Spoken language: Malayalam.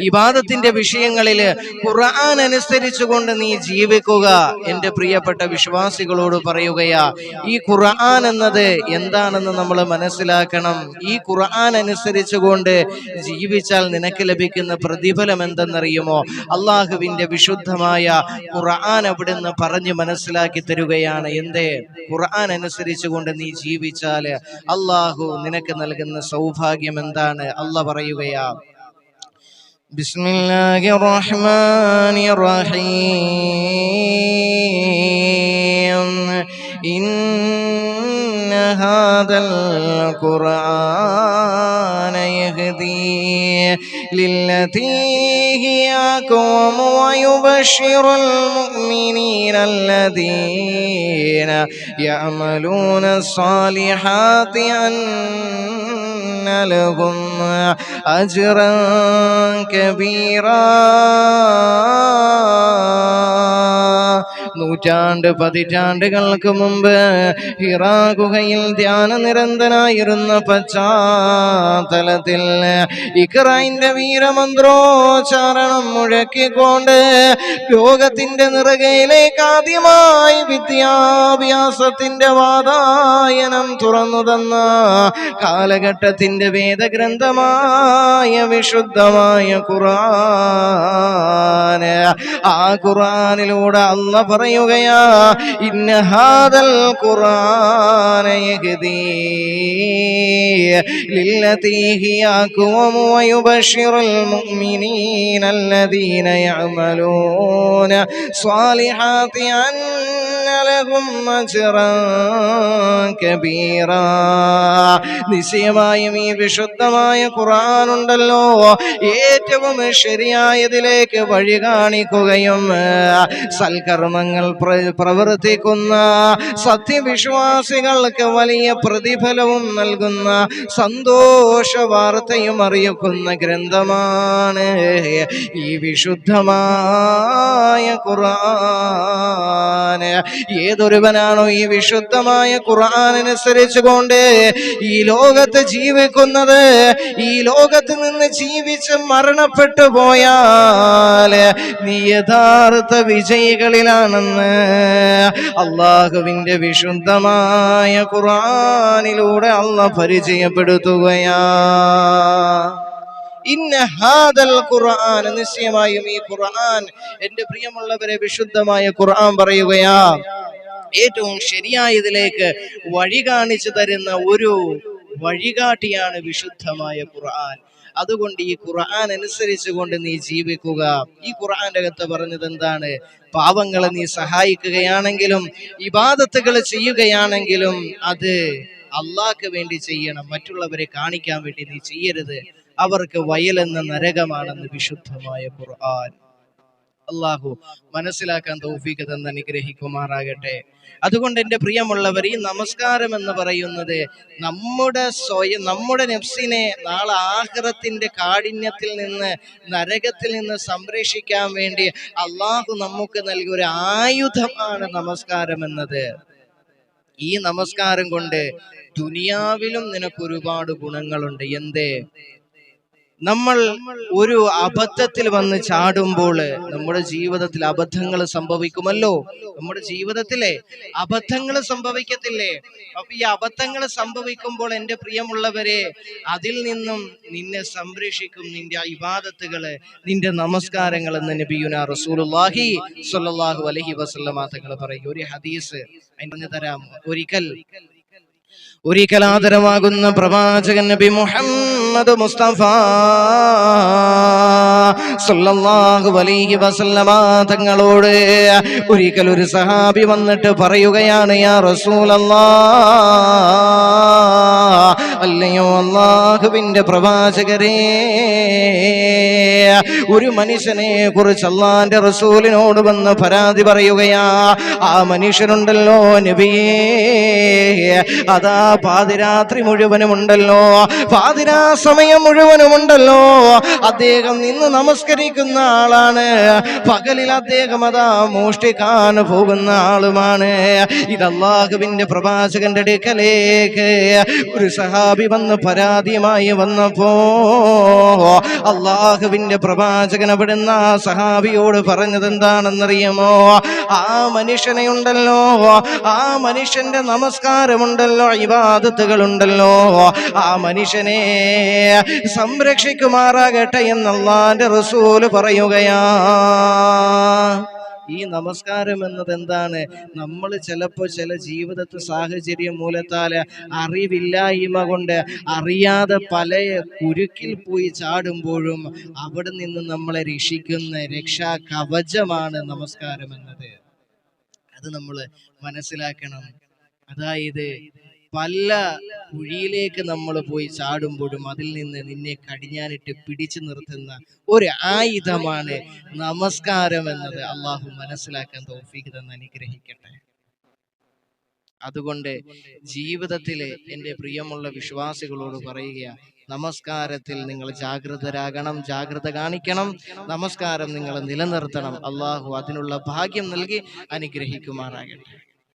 ഇബാദത്തിന്റെ വിഷയങ്ങളിൽ ഖുർആൻ അനുസരിച്ചുകൊണ്ട് നീ ജീവിക്കുക എന്റെ പ്രിയപ്പെട്ട വിശ്വാസികളോട് പറയുകയാ ഈ ഖുർആൻ എന്നത് എന്താണെന്ന് നമ്മൾ മനസ്സിലാക്കണം. ഈ ഖുർആൻ അനുസരിച്ചുകൊണ്ട് ജീവിച്ചാൽ നിനക്ക് ലഭിക്കുന്ന പ്രതിഫലം എന്തെന്നറിയുമോ? അള്ളാഹുവിന്റെ വിശുദ്ധമായ ഖുർആൻ അവിടുന്ന് പറഞ്ഞു മനസ്സിലാക്കി തരുകയാണ്. എന്തേ? ഖുർആൻ അനുസരിച്ചുകൊണ്ട് നീ ജീവിച്ചാൽ അള്ളാഹു നിനക്ക് നൽകുന്ന സൗഭാഗ്യം എന്താണ്? അല്ല പറയുകയാ بسم الله الرحمن الرحيم. إن هذا القرآن يهدي للتي هي أقوم ويبشر المؤمنين الذين يعملون الصالحات أن لهم أجرا كبيرا നൂറ്റാണ്ട് പതിറ്റാണ്ടുകൾക്ക് മുമ്പ് ഹിറാ ഗുഹയിൽ ധ്യാന നിരന്തനായിരുന്ന പശ്ചാത്തലത്തിൽ ഇക്രൈന്റെ വീരമന്ത്രോച്ചാരണം മുഴക്കിക്കൊണ്ട് ലോകത്തിന്റെ നിറകയിലേക്ക് ആദ്യമായി വിദ്യാഭ്യാസത്തിന്റെ വാതായനം തുറന്നു തന്ന ലോകത്തിന്റെ വേദഗ്രന്ഥമായ വിശുദ്ധമായ ഖുറാന് ആ ഖുറാനിലൂടെ അല്ല പറയുകയാ ഇന്നഹാദൽ ഖുറാനയഹദീലത്തീഹിയാക്കുവം വയുബഷിറുൽ മുഅ്മിനീന അല്ലദീന യഅമലൂന സ്വാലിഹാത്തി അൻ ലഹും കബീറ. നിശ്ചയമായും ഈ വിശുദ്ധമായ ഖുറാനുണ്ടല്ലോ ഏറ്റവും ശരിയായതിലേക്ക് വഴി കാണിക്കുകയും സൽക്കർമ്മങ്ങൾ പ്രവർത്തിക്കുന്ന സത്യവിശ്വാസികൾക്ക് വലിയ പ്രതിഫലവും നൽകുന്ന സന്തോഷ വാർത്തയും അറിയിക്കുന്ന ഗ്രന്ഥമാണ് ഈ വിശുദ്ധമായ ഖുറാൻ ഏതൊരുവനാണോ ഈ വിശുദ്ധമായ ഖുർആൻ കൊണ്ട് ഈ ലോകത്ത് ജീവിക്കുന്നത്? ഈ ലോകത്ത് നിന്ന് ജീവിച്ച് മരണപ്പെട്ടു പോയാൽ നീ യഥാർത്ഥ വിജയികളിലാണെന്ന് അള്ളാഹുവിന്റെ വിശുദ്ധമായ ഖുർആനിലൂടെ അള്ള പരിചയപ്പെടുത്തുകയാ. ഇന്ന ഹാദൽ ഖുർആൻ നിശ്ചയമായും ഈ ഖുർആൻ എന്റെ പ്രിയമുള്ളവരെ വിശുദ്ധമായ ഖുർആൻ പറയുകയാ. ഏറ്റവും ശരിയായതിലേക്ക് വഴി കാണിച്ചു തരുന്ന ഒരു വഴികാട്ടിയാണ് വിശുദ്ധമായ ഖുർആൻ. അതുകൊണ്ട് ഈ ഖുർആൻ അനുസരിച്ചുകൊണ്ട് നീ ജീവിക്കുക. ഈ ഖുർആന്റെ അകത്ത് പറഞ്ഞത് എന്താണ്? പാവങ്ങളെ നീ സഹായിക്കുകയാണെങ്കിലും ഇബാദത്തുകൾ ചെയ്യുകയാണെങ്കിലും അത് അള്ളാഹ്ക്ക് വേണ്ടി ചെയ്യണം. മറ്റുള്ളവരെ കാണിക്കാൻ വേണ്ടി നീ ചെയ്യരുത്. അവർക്ക് വയലെന്ന നരകമാണെന്ന് വിശുദ്ധമായ ഖുർആൻ. അള്ളാഹു മനസ്സിലാക്കാൻ തൗഫീഖ് തന്ന് അനുഗ്രഹിക്കുമാറാകട്ടെ. അതുകൊണ്ട് എന്റെ പ്രിയമുള്ളവർ ഈ നമസ്കാരം എന്ന് പറയുന്നത് നമ്മുടെ സ്വയം നമ്മുടെ നെഫ്സിനെ നാളെ ആഹ്റത്തിന്റെ കാഠിന്യത്തിൽ നിന്ന് നരകത്തിൽ നിന്ന് സംരക്ഷിക്കാൻ വേണ്ടി അള്ളാഹു നമുക്ക് നൽകിയ ഒരു ആയുധമാണ് നമസ്കാരം എന്നത്. ഈ നമസ്കാരം കൊണ്ട് ദുനിയാവിലും നിനക്ക് ഒരുപാട് ഗുണങ്ങളുണ്ട്. എന്തേ? നമ്മൾ ഒരു അബദ്ധത്തിൽ വന്ന് ചാടുമ്പോൾ നമ്മുടെ ജീവിതത്തിൽ അബദ്ധങ്ങൾ സംഭവിക്കുമല്ലോ? നമ്മുടെ ജീവിതത്തിലെ അബദ്ധങ്ങൾ സംഭവിക്കത്തില്ലേ? അപ്പൊ ഈ അബദ്ധങ്ങൾ സംഭവിക്കുമ്പോൾ എന്റെ പ്രിയമുള്ളവരെ അതിൽ നിന്നും നിന്നെ സംരക്ഷിക്കും നിന്റെ ഇബാദത്തുകൾ നിന്റെ നമസ്കാരങ്ങൾ എന്ന് നബിയുന റസൂലുള്ളാഹി സ്വല്ലല്ലാഹു അലൈഹി വസല്ലമ തങ്ങൾ പറയും. ഒരു ഹദീസ് അതിന് തരാം. ഒരിക്കൽ ഒരിക്കൽ ആദരവാകുന്ന പ്രവാചകൻ നബി മുഹമ്മദ് മുസ്തഫ സല്ലല്ലാഹു അലൈഹി വസല്ലമ തങ്ങളോട് ഒരിക്കൽ ഒരു സഹാബി വന്നിട്ട് പറയുകയാണ് യാ റസൂലല്ലാ അല്ലയോ അള്ളാഹുവിന്റെ പ്രവാചകരേ ഒരു മനുഷ്യനെ കുറിച്ച് അള്ളാന്റെ റസൂലിനോട് വന്ന് പരാതി പറയുകയാ ആ മനുഷ്യനുണ്ടല്ലോ നബിയേ അതാ പാതിരാത്രി മുഴുവനും ഉണ്ടല്ലോ പാതിരാ സമയം മുഴുവനും ഉണ്ടല്ലോ അദ്ദേഹം നിന്ന് നമസ്കരിക്കുന്ന ആളാണ് പകലിൽ അദ്ദേഹം അതാ മോഷ്ടിക്കാൻ പോകുന്ന ആളുമാണ്. ഇത് പ്രവാചകന്റെ അടുക്കലേക്ക് ഒരു സഹാബി വന്ന് പരാതിയുമായി വന്നപ്പോ അള്ളാഹുവിന്റെ പ്രവാചകൻ അവിടുന്ന് ആ സഹാബിയോട് പറഞ്ഞത് എന്താണെന്നറിയുമോ ആ മനുഷ്യനെ ഉണ്ടല്ലോ ആ മനുഷ്യന്റെ നമസ്കാരമുണ്ടല്ലോ ഇബാദത്തുകളുണ്ടല്ലോ. ആ മനുഷ്യനെ സംരക്ഷിക്കുമാറാകട്ടെ എന്നല്ലാന്റെ റസൂൽ പറയുകയാ. ഈ നമസ്കാരം എന്നത് എന്താണ് നമ്മൾ ചിലപ്പോൾ ചില ജീവിതത്തെ സാഹചര്യം മൂലത്താൽ അറിവില്ലായ്മ കൊണ്ട് അറിയാതെ പല കുരുക്കിൽ പോയി ചാടുമ്പോഴും അവിടെ നിന്ന് നമ്മളെ രക്ഷിക്കുന്ന രക്ഷാ കവചമാണ് നമസ്കാരം എന്നത്. അത് നമ്മൾ മനസ്സിലാക്കണം. അതായത് പല കുഴിയിലേക്ക് നമ്മൾ പോയി ചാടുമ്പോഴും അതിൽ നിന്ന് നിന്നെ കടിഞ്ഞാനിട്ട് പിടിച്ചു നിർത്തുന്ന ഒരു ആയുധമാണ് നമസ്കാരം എന്നത്. അള്ളാഹു മനസ്സിലാക്കാൻ തോഫീക്ക് തന്നെ അനുഗ്രഹിക്കട്ടെ. അതുകൊണ്ട് ജീവിതത്തിലെ എന്റെ പ്രിയമുള്ള വിശ്വാസികളോട് പറയുക നമസ്കാരത്തിൽ നിങ്ങൾ ജാഗ്രതരാകണം ജാഗ്രത കാണിക്കണം. നമസ്കാരം നിങ്ങൾ നിലനിർത്തണം. അള്ളാഹു അതിനുള്ള ഭാഗ്യം നൽകി അനുഗ്രഹിക്കുമാറാകട്ടെ.